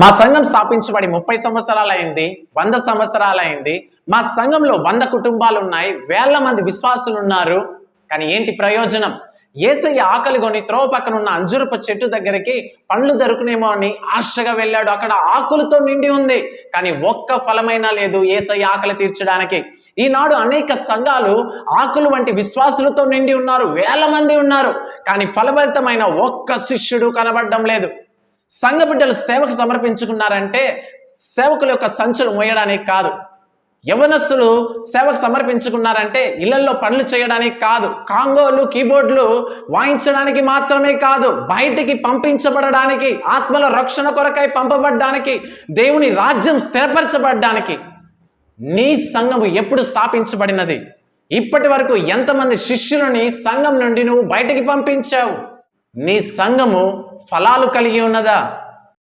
మా సంఘం స్థాపించబడి ముప్పై సంవత్సరాలైంది అయింది వంద సంవత్సరాలైంది. మా సంఘంలో వంద కుటుంబాలు ఉన్నాయి వేల మంది విశ్వాసులు ఉన్నారు కానీ ఏంటి ప్రయోజనం? ఏసయ్య ఆకలి కొని త్రోవ పక్కన ఉన్న అంజురపు చెట్టు దగ్గరికి పండ్లు దొరుకునేమో అని ఆశగా వెళ్ళాడు. అక్కడ ఆకులతో నిండి ఉంది. కానీ ఒక్క ఫలమైనా లేదు ఏసయ్య ఆకలి తీర్చడానికి. ఈనాడు అనేక సంఘాలు ఆకులు వంటి విశ్వాసులతో నిండి ఉన్నారు వేల మంది ఉన్నారు. కానీ ఫలభరితమైన ఒక్క శిష్యుడు కనబడడం లేదు. సంఘ బిడ్డలు సేవకు సమర్పించుకున్నారంటే సేవకుల యొక్క సంచులు మోయడానికి కాదు. యవనస్తులు సేవకు సమర్పించుకున్నారంటే ఇళ్ళలో పనులు చేయడానికి కాదు. కాంగోలు కీబోర్డ్లు వాయించడానికి మాత్రమే కాదు. బయటికి పంపించబడడానికి ఆత్మల రక్షణ కొరకై పంపబడ్డానికి దేవుని రాజ్యం స్థిరపరచబడడానికి నీ సంఘము ఎప్పుడు స్థాపించబడినది? ఇప్పటి వరకు ఎంతమంది శిష్యులని సంఘం నుండి నువ్వు బయటికి పంపించావు? నీ సంఘము ఫలాలు కలిగి ఉన్నదా?